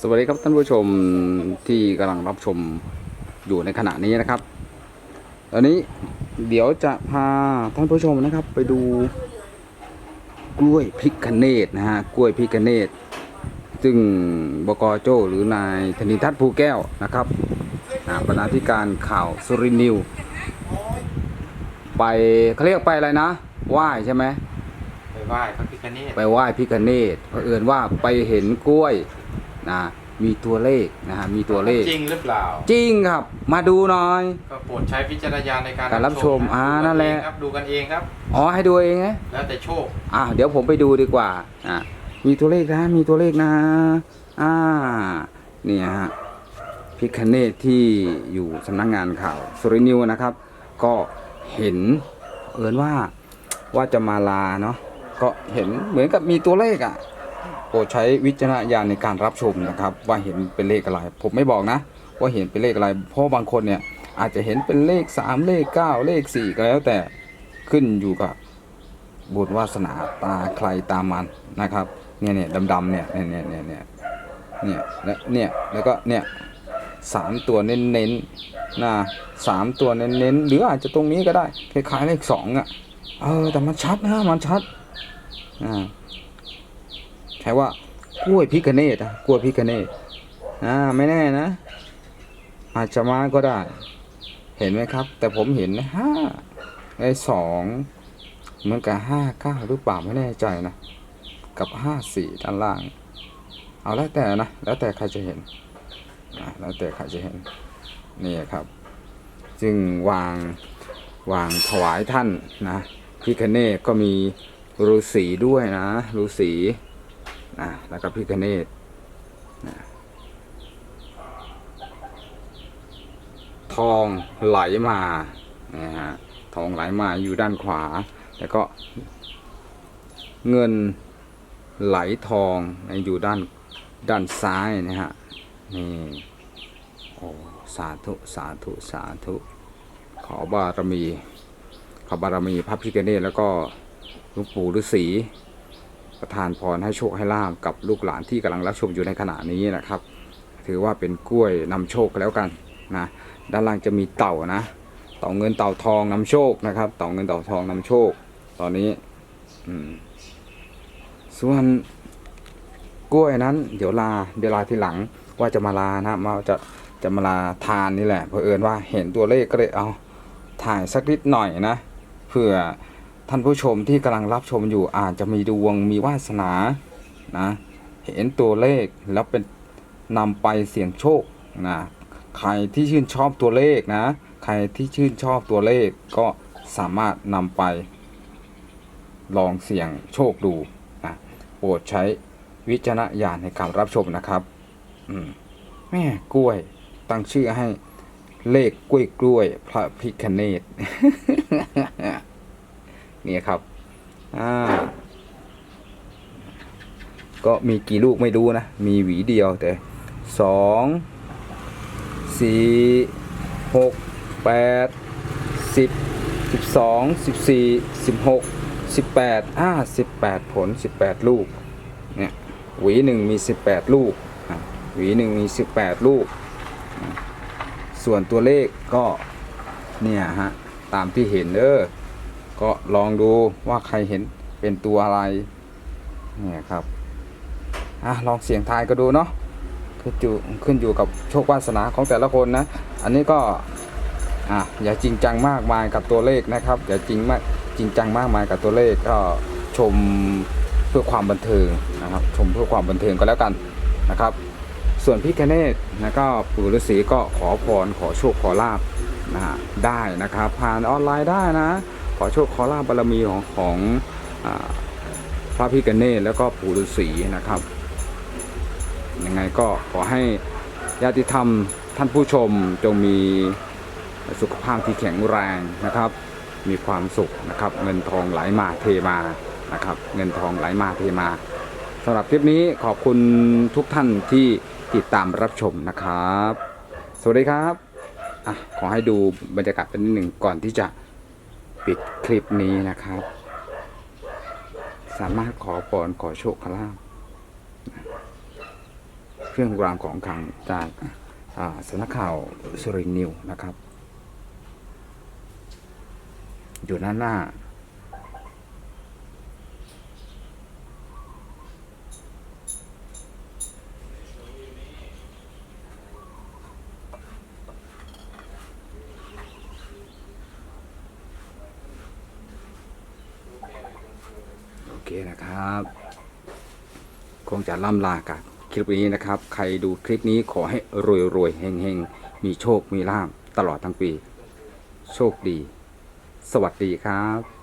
สวัสดีครับท่านผู้ชมที่กำลังรับชมอยู่ในขณะนี้นะครับตอนนี้เดี๋ยวจะพาท่านผู้ชมนะครับ ไปดูกล้วยพิกเนตนะฮะกล้วยพิกเนตซึ่งบกโจหรือนายธนิทัศน์ภูแก้วนะครับบรรณาธิการข่าวสุรินนิว ไปเขาเรียกไปอะไรนะไหว้ใช่ไหม ไปไหว้พระพิฆเนศไปไหว้พิคเนตเผอิญว่าไปเห็นกล้วยนะมีตัวเลขนะฮะมีตัวเลข จริงหรือเปล่า จริงครับ มาดูหน่อย ก็โปรดใช้วิจารณญาณในการการรับชมนะอ่าดูกันั่นแหละเองครับดูกันเองครับ อ๋อให้ดูเองไงแล้วแต่โชคอะเดี๋ยวผมไปดูดีกว่าอะมีตัวเลขนะมีตัวเลขนะอ่าเนี่ยฮะพิคเนตที่อยู่สำนักงานข่าวสุรินิวนะครับ ก็เห็นเอินว่าว่าจะมาลาเนาะ ก็เห็นเหมือนกับมีตัวเลขอะโปรดใช้วิจารณญาณในการรับชมนะครับ ว่าเห็นเป็นเลขอะไร ผมไม่บอกนะ ว่าเห็นเป็นเลขอะไร เพราะบางคนเนี่ยอาจจะเห็นเป็นเลข 3 เลข 9 เลข4ก็แล้วแต่ขึ้นอยู่กับบุญวาสนาตาใครตามมันนะครับเนี่ยเนี่ยดำๆเนี่ยเนี่ยเนี่ยเนี่ยเนี่ยเนี่ยและเนี่ยแล้วก็เนี่ยสามตัวเน้นๆนะสามตัวเน้นๆหรืออาจจะตรงนี้ก็ได้คล้ายๆเลขสองอะเออแต่มันชัดนะมันชัด อ่าใช้ว่ากล้วยพิคเนตอะกล้วยพิคเนตอ่าไม่แน่นะ อาจจะมาก็ได้ เห็นไหมครับ แต่ผมเห็นห้าไอ้สองเหมือนกับห้าเก้าหรือเปล่าไม่แน่ใจนะ กับห้าสี่ด้านล่าง เอาแล้วแต่นะ แล้วแต่ใครจะเห็นแล้วแต่ใครจะเห็นนี่ครับ จึงวางวางถวายท่านนะพิคเนตก็มี ฤาษีด้วยนะฤาษีนะแล้วก็พิคเนตนะทองไหลมานะฮะทองไหลมาอยู่ด้านขวา แล้วก็ เงินไหลทองอยู่ด้านด้านซ้ายนะฮะนี่โอ้สาธุสาธุสาธุ ขอบารมี ขอบารมีพระพิคเนตแล้วก็ หลวงปู่ฤาษีประทานพรให้โชคให้ลาบกับลูกหลานที่กำลังรับชมอยู่ในขณะนี้นะครับ ถือว่าเป็นกล้วยนำโชคแล้วกันนะด้านล่างจะมีเต่านะเต่าเงินเต่าทองนำโชคนะครับ เต่าเงินเต่าทองนำโชค ตอนนี้อืมส่วนกล้วยนั้น เดี๋ยวลาเดี๋ยวลาทีหลังว่าจะมาลานะมาจะจะมาลาทานนี่แหละเพอเอิญว่าเห็นตัวเลขก็เลยเอาถ่ายสักนิดหน่อยนะเพื่อ ท่านผู้ชมที่กำลังรับชมอยู่อาจจะมีดวงมีวาสนานะเห็นตัวเลขแล้วเป็นนำไปเสี่ยงโชคนะใครที่ชื่นชอบตัวเลขนะ ใครที่ชื่นชอบตัวเลขก็สามารถนำไป ลองเสี่ยงโชคดูนะโปรดใช้วิจารณญาณในการรับชมนะครับอืมแม่กล้วยตั้งชื่อให้เลขกล้วยกล้วยพระพิคเนต นี่ยครับอ่าก็มีกี่ลูกไม่รู้นะ มีหวีเดียวแต่สองสี่หกแปดสิบสิบสองสิบสี่สิบหกสิบแปดอ่าสิบแปดผลสิบแปดลูกเนี่ยหวีหนึ่งมีสิบแปดลูกหวีหนึ่งมีสิบแปดลูก ส่วนตัวเลขก็เนี่ยฮะตามที่เห็นเด้อ ก็ลองดูว่าใครเห็นเป็นตัวอะไรเนี่ยครับอะลองเสียงทายก็ดูเนาะขึ้นอยู่ขึ้นอยู่กับโชควาสนาของแต่ละคนนะ อันนี้ก็อะอย่าจริงจังมากมายกับตัวเลขนะครับอย่าจริงมากจริงจังมากมายกับตัวเลขก็ชมเพื่อความบันเทิงนะครับ ชมเพื่อความบันเทิงก็แล้วกันนะครับ ส่วนพี่คเนตนะก็ปู่ฤาษีก็ขอพรขอโชคขอลาบนะฮะได้นะครับ ผ่านออนไลน์ได้นะ ขอโชคขอลาบบารมีของของอพระพิกเนตแล้วก็ปู่ฤาษีนะครับยังไงก็ขอให้ญาติธรรมท่านผู้ชมจงมีสุขภาพที่แข็งแรงนะครับ มีความสุขนะครับ เงินทองไหลมาเทมานะครับ เงินทองไหลมาเทมาสำหรับคลิปนี้ขอบคุณทุกท่านที่ติดตามรับชมนะครับ สวัสดีครับอะขอให้ดูบรรยากาศเป็นนิดหนึ่งก่อนที่จะ ปิดคลิปนี้นะครับ สามารถขอพรขอโชคขอลาภเครื่องรางของขลังจากสำนักข่าวสุรินทร์นิวนะครับ อยู่หน้าหน้า นะครับ คงจะล่ำลากับคลิปนี้นะครับ ใครดูคลิปนี้ขอให้รวยรวยๆเฮงเฮงๆมีโชคมีลาภตลอดทั้งปี โชคดี สวัสดีครับ